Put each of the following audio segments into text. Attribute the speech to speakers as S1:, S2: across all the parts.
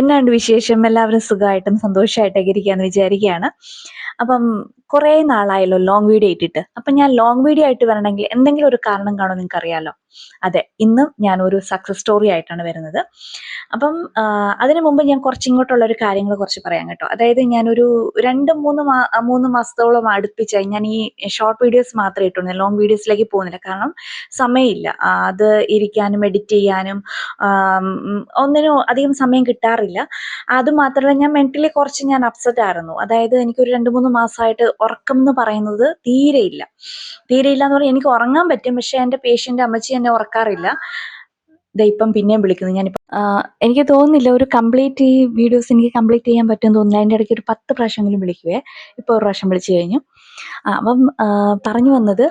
S1: എന്നാണ്ട് വിശേഷം? എല്ലാവരും സുഖമായിട്ടും സന്തോഷമായിട്ടൊക്കെ ഇരിക്കുകയെന്ന് വിചാരിക്കുകയാണ്. അപ്പം കുറേ നാളായല്ലോ ലോങ് വീഡിയോ ഇട്ടിട്ട്. അപ്പം ഞാൻ ലോങ് വീഡിയോ ആയിട്ട് വരണമെങ്കിൽ എന്തെങ്കിലും ഒരു കാരണം കാണുമോ നിങ്ങൾക്ക് അറിയാലോ അതെ ഇന്നും ഞാൻ ഒരു സക്സസ് സ്റ്റോറി ആയിട്ടാണ് വരുന്നത്. അപ്പം അതിനു മുമ്പ് ഞാൻ കുറച്ച് ഇങ്ങോട്ടുള്ള ഒരു കാര്യങ്ങൾ കുറച്ച് പറയാം കേട്ടോ. അതായത് ഞാനൊരു രണ്ട് മൂന്ന് മാ മൂന്ന് മാസത്തോളം അടുപ്പിച്ചായി ഞാൻ ഈ ഷോർട്ട് വീഡിയോസ് മാത്രമേ ഇട്ടുള്ളൂ. ലോങ് വീഡിയോസിലേക്ക് പോകുന്നില്ല. കാരണം സമയമില്ല. അത് ഇരിക്കാനും എഡിറ്റ് ചെയ്യാനും ഒന്നിനും അധികം സമയം കിട്ടാറില്ല. അത് മാത്രമല്ല ഞാൻ മെന്റലി കുറച്ച് ഞാൻ അപ്സെറ്റ് ആയിരുന്നു. അതായത് എനിക്കൊരു രണ്ട് മൂന്ന് മാസമായിട്ട് ഉറക്കം എന്ന് പറയുന്നത് തീരെയില്ല. തീരെയില്ല എന്ന് പറഞ്ഞാൽ എനിക്ക് ഉറങ്ങാൻ പറ്റും. പക്ഷെ എന്റെ പേഷ്യന്റ് അമ്മച്ചി എന്നെ ഉറക്കാറില്ല ദേ ഇപ്പം പിന്നെയും വിളിക്കുന്നു. ഞാനിപ്പം ആ, എനിക്ക് തോന്നുന്നില്ല ഒരു കംപ്ലീറ്റ് ഈ വീഡിയോസ് എനിക്ക് കംപ്ലീറ്റ് ചെയ്യാൻ പറ്റും തോന്നുന്നില്ല. അതിന്റെ ഇടയ്ക്ക് ഒരു പത്ത് പ്രാവശ്യമെങ്കിലും വിളിക്കുവേ. ഇപ്പോൾ ഒരു പ്രാവശ്യം വിളിച്ചു കഴിഞ്ഞു. അപ്പം പറഞ്ഞു വന്നത്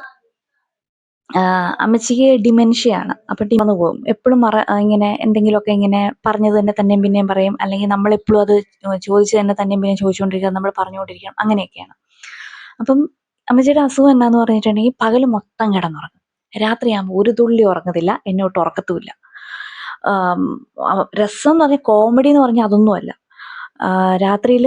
S1: അമ്മച്ചിക്ക് ഡിമെൻഷ്യാണ് അപ്പൊ ഡിമന്ന് പോകും. എപ്പോഴും മറ ഇങ്ങനെ എന്തെങ്കിലുമൊക്കെ ഇങ്ങനെ പറഞ്ഞത് തന്നെ തന്നെയും പിന്നെയും പറയും. അല്ലെങ്കിൽ നമ്മളെപ്പോഴും അത് ചോദിച്ചു തന്നെ തന്നെയും പിന്നെയും ചോദിച്ചുകൊണ്ടിരിക്കുക നമ്മൾ പറഞ്ഞുകൊണ്ടിരിക്കണം. അങ്ങനെയൊക്കെയാണ്. അപ്പം അമ്മച്ചിയുടെ അസുഖം എന്നാന്ന് പറഞ്ഞിട്ടുണ്ടെങ്കിൽ പകൽ മൊത്തം കിടന്നുറങ്ങും. രാത്രിയാകുമ്പോൾ ഒരു തുള്ളി ഉറങ്ങത്തില്ല എന്നോട്ട് ഉറക്കത്തുമില്ല. രസം എന്ന് പറഞ്ഞാൽ കോമഡി എന്ന് പറഞ്ഞാൽ അതൊന്നുമല്ല. രാത്രിയിൽ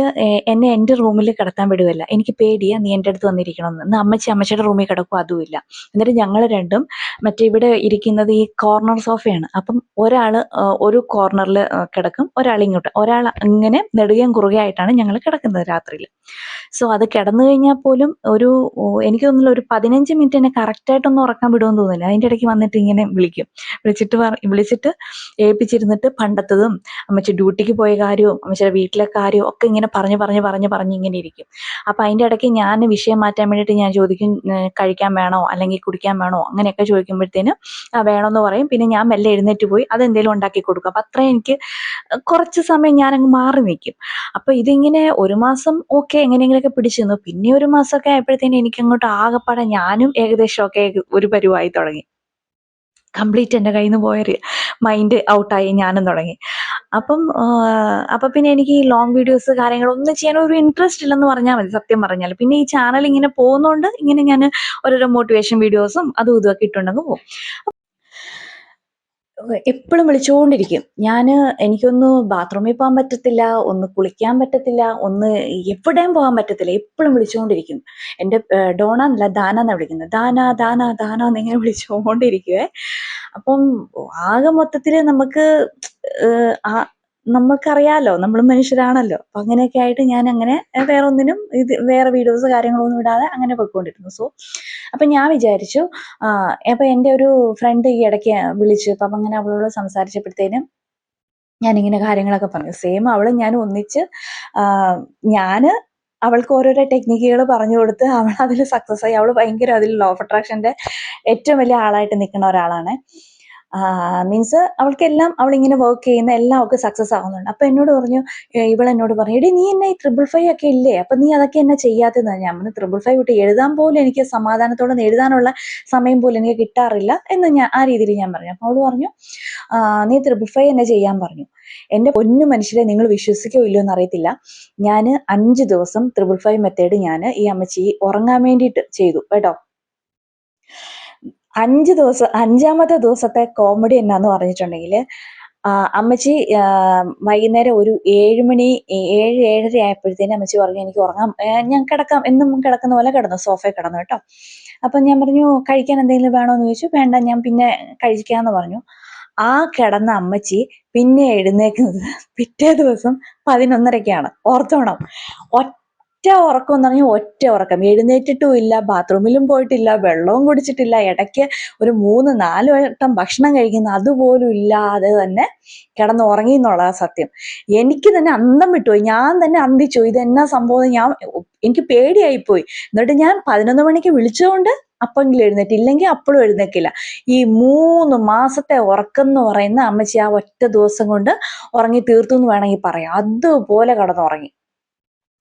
S1: എന്നെ എന്റെ റൂമിൽ കിടത്താൻ വിടുകയില്ല. എനിക്ക് പേടിയാ നീ എന്റെ അടുത്ത് വന്നിരിക്കണമെന്ന് ഇന്ന് അമ്മച്ചി അമ്മച്ചിയുടെ റൂമിൽ കിടക്കും അതുമില്ല എന്നിട്ട് ഞങ്ങൾ രണ്ടും മറ്റേ ഇവിടെ ഇരിക്കുന്നത് ഈ കോർണർ സോഫയാണ് അപ്പം ഒരാൾ ഒരു കോർണറിൽ കിടക്കും ഒരാൾ ഇങ്ങോട്ട്. ഒരാൾ ഇങ്ങനെ നെടുകയും കുറുകയായിട്ടാണ് ഞങ്ങൾ കിടക്കുന്നത് രാത്രിയിൽ സോ അത് കിടന്നു കഴിഞ്ഞാൽ പോലും ഒരു എനിക്ക് തോന്നുന്നില്ല ഒരു പതിനഞ്ച് മിനിറ്റ് എന്നെ കറക്റ്റായിട്ടൊന്നും ഉറക്കാൻ വിടുമെന്ന് തോന്നുന്നില്ല. അതിന്റെ ഇടയ്ക്ക് വന്നിട്ട് ഇങ്ങനെ വിളിക്കും. വിളിച്ചിട്ട് വിളിച്ചിട്ട് ഏൽപ്പിച്ചിരുന്നിട്ട് പണ്ടത്തതും അമ്മച്ചി ഡ്യൂട്ടിക്ക് പോയ കാര്യവും അമ്മച്ചിയുടെ വീട്ടിലെ കാര്യം ഒക്കെ ഇങ്ങനെ പറഞ്ഞ് പറഞ്ഞ് പറഞ്ഞ് പറഞ്ഞ് ഇങ്ങനെ ഇരിക്കും. അപ്പം അതിന്റെ ഇടയ്ക്ക് ഞാൻ വിഷയം മാറ്റാൻ വേണ്ടിയിട്ട് ഞാൻ ചോദിക്കും കഴിക്കാൻ വേണോ അല്ലെങ്കിൽ കുടിക്കാൻ വേണോ അങ്ങനെയൊക്കെ ചോദിക്കുമ്പോഴത്തേന് വേണമെന്ന് പറയും. പിന്നെ ഞാൻ മെല്ലെ എഴുന്നേറ്റ് പോയി അതെന്തെങ്കിലും ഉണ്ടാക്കി കൊടുക്കും. അപ്പം അത്രയും എനിക്ക് കുറച്ച് സമയം ഞാനങ്ങ് മാറി നിൽക്കും. അപ്പം ഇതിങ്ങനെ ഒരു മാസം ഓക്കെ എങ്ങനെയെങ്കിലുമൊക്കെ പിടിച്ചു നിന്നു. പിന്നെ ഒരു മാസമൊക്കെ ആയപ്പോഴത്തേനും എനിക്കങ്ങോട്ട് ആകെപ്പാടെ ഞാനും ഏകദേശമൊക്കെ ഒരു പരുവായി തുടങ്ങി. കംപ്ലീറ്റ് എന്റെ കയ്യിൽ നിന്ന് പോയൊരു മൈൻഡ് ഔട്ടായി ഞാനും തുടങ്ങി. അപ്പം അപ്പൊ പിന്നെ എനിക്ക് ഈ ലോങ് വീഡിയോസ് കാര്യങ്ങളൊന്നും ചെയ്യാൻ ഒരു ഇൻട്രസ്റ്റ് ഇല്ലെന്ന് പറഞ്ഞാൽ മതി സത്യം പറഞ്ഞാൽ പിന്നെ ഈ ചാനൽ ഇങ്ങനെ പോകുന്നതുകൊണ്ട് ഇങ്ങനെ ഞാൻ ഓരോരോ മോട്ടിവേഷൻ വീഡിയോസും അതും ഇതും ഒക്കെ ഇട്ടുണ്ടെങ്കിൽ പോകും. എപ്പോഴും വിളിച്ചുകൊണ്ടിരിക്കും ഞാൻ എനിക്കൊന്ന് ബാത്റൂമിൽ പോകാൻ പറ്റത്തില്ല ഒന്ന് കുളിക്കാൻ പറ്റത്തില്ല ഒന്ന് എവിടെയും പോകാൻ പറ്റത്തില്ല. എപ്പോഴും വിളിച്ചുകൊണ്ടിരിക്കും എന്റെ ഡോണ എന്നല്ല ദാന എന്നാണ് വിളിക്കുന്നത്. ദാന ദാന ദാന എന്നിങ്ങനെ വിളിച്ചുകൊണ്ടിരിക്കുവേ അപ്പം ആകെ മൊത്തത്തിൽ നമുക്ക് ആ നമുക്കറിയാലോ നമ്മൾ മനുഷ്യരാണല്ലോ. അപ്പൊ അങ്ങനെയൊക്കെ ആയിട്ട് ഞാൻ അങ്ങനെ വേറെ ഒന്നിനും ഇത് വേറെ വീഡിയോസ് കാര്യങ്ങളൊന്നും ഇടാതെ അങ്ങനെ പോയിക്കൊണ്ടിരുന്നു. സോ അപ്പൊ ഞാൻ വിചാരിച്ചു അപ്പൊ എന്റെ ഒരു ഫ്രണ്ട് ഈ ഇടയ്ക്ക് വിളിച്ചു. അപ്പം അങ്ങനെ അവളോട് സംസാരിച്ചപ്പോഴത്തേനും ഞാനിങ്ങനെ കാര്യങ്ങളൊക്കെ പറഞ്ഞു. സെയിം അവൾ ഞാൻ ഒന്നിച്ച് ഞാൻ അവൾക്ക് ഓരോരോ ടെക്നിക്കുകൾ പറഞ്ഞു കൊടുത്ത് അവൾ അതിൽ സക്സസ് ആയി. അവൾ ഭയങ്കര അതിൽ ലോ ഓഫ് അട്രാക്ഷന്റെ ഏറ്റവും വലിയ ആളായിട്ട് നിൽക്കുന്ന ഒരാളാണ്. മീൻസ് അവൾക്കെല്ലാം അവൾ ഇങ്ങനെ വർക്ക് ചെയ്യുന്ന എല്ലാം അവൾക്ക് സക്സസ് ആവുന്നുണ്ട്. അപ്പൊ എന്നോട് പറഞ്ഞു ഇവൾ എന്നോട് പറഞ്ഞു എടി നീ എന്നെ ഈ ട്രിപ്പിൾ ഫൈവ് ഒക്കെ ഇല്ലേ? അപ്പൊ നീ അതൊക്കെ എന്നെ ചെയ്യാത്തതെന്ന്? ഞാൻ പറഞ്ഞു ട്രിപ്പിൾ ഫൈവ് വിട്ട് എഴുതാൻ പോലും എനിക്ക് സമാധാനത്തോടെ എഴുതാനുള്ള സമയം പോലും എനിക്ക് കിട്ടാറില്ല എന്ന് ഞാൻ ആ രീതിയിൽ ഞാൻ പറഞ്ഞു. അപ്പോൾ അവൾ പറഞ്ഞു നീ ട്രിപ്പിൾ ഫൈവ് എന്നെ ചെയ്യാൻ പറഞ്ഞു. എന്റെ പൊന്നു മനുഷ്യരെ നിങ്ങൾ വിശ്വസിക്കോ ഇല്ലയോ എന്ന് അറിയത്തില്ല. ഞാൻ അഞ്ച് ദിവസം ട്രിപ്പിൾ ഫൈവ് മെത്തേഡ് ഞാൻ ഈ അമ്മച്ചി ഉറങ്ങാൻ വേണ്ടിയിട്ട് ചെയ്തു കേട്ടോ? അഞ്ച് ദിവസം അഞ്ചാമത്തെ ദിവസത്തെ കോമഡി എന്നാന്ന് പറഞ്ഞിട്ടുണ്ടെങ്കിൽ അമ്മച്ചി വൈകുന്നേരം ഒരു ഏഴ് മണി ഏഴ് ഏഴര ആയപ്പോഴത്തേനും അമ്മച്ചി പറഞ്ഞു എനിക്ക് ഉറങ്ങാം. ഞാൻ കിടക്കാം. എന്നും കിടക്കുന്ന പോലെ കിടന്നു സോഫയിൽ കിടന്നു കേട്ടോ. അപ്പം ഞാൻ പറഞ്ഞു കഴിക്കാൻ എന്തെങ്കിലും വേണോന്ന് ചോദിച്ചു. വേണ്ട ഞാൻ പിന്നെ കഴിക്കാന്ന് പറഞ്ഞു. ആ കിടന്ന അമ്മച്ചി പിന്നെ എഴുന്നേക്കുന്നത് പിറ്റേ ദിവസം പതിനൊന്നരക്കാണ് ഓർത്തോണം. ഒറ്റ ഉറക്കം എന്ന് പറഞ്ഞാൽ ഒറ്റ ഉറക്കം. എഴുന്നേറ്റിട്ടും ഇല്ല ബാത്റൂമിലും പോയിട്ടില്ല വെള്ളവും കുടിച്ചിട്ടില്ല. ഇടയ്ക്ക് ഒരു മൂന്ന് നാല് വട്ടം ഭക്ഷണം കഴിക്കുന്ന അതുപോലും ഇല്ലാതെ തന്നെ കിടന്ന് ഉറങ്ങി എന്നുള്ളതാ സത്യം. എനിക്ക് തന്നെ അന്തം വിട്ടുപോയി. ഞാൻ തന്നെ അന്തിച്ചു. ഇത് എന്നാ സംഭവം ഞാൻ എനിക്ക് പേടിയായിപ്പോയി. എന്നിട്ട് ഞാൻ പതിനൊന്ന് മണിക്ക് വിളിച്ചുകൊണ്ട് അപ്പെങ്കിലും എഴുന്നേറ്റ്. ഇല്ലെങ്കിൽ അപ്പോഴും എഴുന്നേക്കില്ല. ഈ മൂന്ന് മാസത്തെ ഉറക്കം എന്ന് പറയുന്ന അമ്മച്ചി ആ ഒറ്റ ദിവസം കൊണ്ട് ഉറങ്ങി തീർത്തു എന്ന് വേണമെങ്കിൽ പറയാം. അതുപോലെ കടന്നുറങ്ങി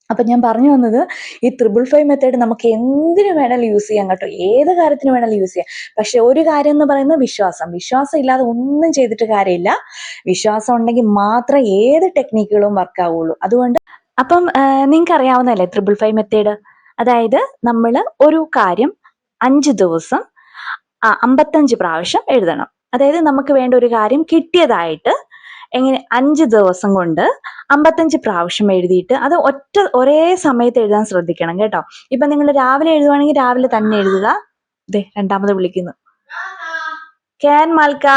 S1: അപ്പൊ ഞാൻ പറഞ്ഞു വന്നത് ഈ ത്രിബിൾ ഫൈവ് മെത്തേഡ് നമുക്ക് എന്തിനു വേണമെങ്കിലും യൂസ് ചെയ്യാം കേട്ടോ. ഏത് കാര്യത്തിന് വേണമെങ്കിലും യൂസ് ചെയ്യാം. പക്ഷെ ഒരു കാര്യം എന്ന് പറയുന്നത് വിശ്വാസം. വിശ്വാസം ഇല്ലാതെ ഒന്നും ചെയ്തിട്ട് കാര്യമില്ല. വിശ്വാസം ഉണ്ടെങ്കിൽ മാത്രമേ ഏത് ടെക്നിക്കുകളും വർക്ക് ആവുള്ളൂ. അതുകൊണ്ട് അപ്പം നിങ്ങൾക്ക് അറിയാവുന്നതല്ലേ ത്രിബിൾ ഫൈവ് മെത്തേഡ് അതായത് നമ്മൾ ഒരു കാര്യം അഞ്ച് ദിവസം അമ്പത്തഞ്ച് പ്രാവശ്യം എഴുതണം. അതായത് നമുക്ക് വേണ്ട ഒരു കാര്യം കിട്ടിയതായിട്ട് എങ്ങനെ അഞ്ച് ദിവസം കൊണ്ട് അമ്പത്തഞ്ച് പ്രാവശ്യം എഴുതിയിട്ട് അത് ഒറ്റ ഒരേ സമയത്ത് എഴുതാൻ ശ്രദ്ധിക്കണം കേട്ടോ. ഇപ്പൊ നിങ്ങൾ രാവിലെ എഴുതുവാണെങ്കിൽ രാവിലെ തന്നെ എഴുതുക. ദേ രണ്ടാമത് വിളിക്കുന്നു. ക്യാൻ മാൽക്ക.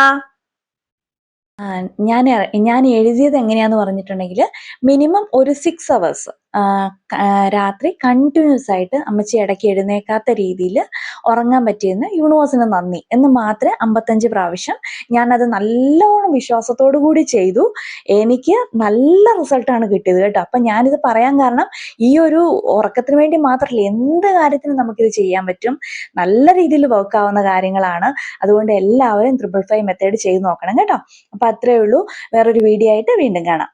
S1: ഞാൻ ഞാൻ എഴുതിയത് എങ്ങനെയാന്ന് പറഞ്ഞിട്ടുണ്ടെങ്കിൽ മിനിമം ഒരു സിക്സ് അവേഴ്സ് രാത്രി കണ്ടിന്യൂസ് ആയിട്ട് അമ്മച്ചി ഇടയ്ക്ക് എഴുന്നേക്കാത്ത രീതിയിൽ ഉറങ്ങാൻ പറ്റിയെന്ന് യൂണിവേഴ്സിന് നന്ദി. എന്ന് മാത്രമേ അമ്പത്തഞ്ച് പ്രാവശ്യം ഞാനത് നല്ലോണം വിശ്വാസത്തോടു കൂടി ചെയ്തു. എനിക്ക് നല്ല റിസൾട്ടാണ് കിട്ടിയത് കേട്ടോ. അപ്പം ഞാനിത് പറയാൻ കാരണം ഈ ഒരു ഉറക്കത്തിന് വേണ്ടി മാത്രമല്ല എന്ത് കാര്യത്തിനും നമുക്കിത് ചെയ്യാൻ പറ്റും. നല്ല രീതിയിൽ വർക്ക് ആവുന്ന കാര്യങ്ങളാണ്. അതുകൊണ്ട് എല്ലാവരും ട്രിപ്പിൾ ഫൈവ് മെത്തേഡ് ചെയ്ത് നോക്കണം കേട്ടോ. അപ്പം അത്രയേ ഉള്ളൂ. വേറൊരു വീഡിയോ ആയിട്ട് വീണ്ടും കാണാം.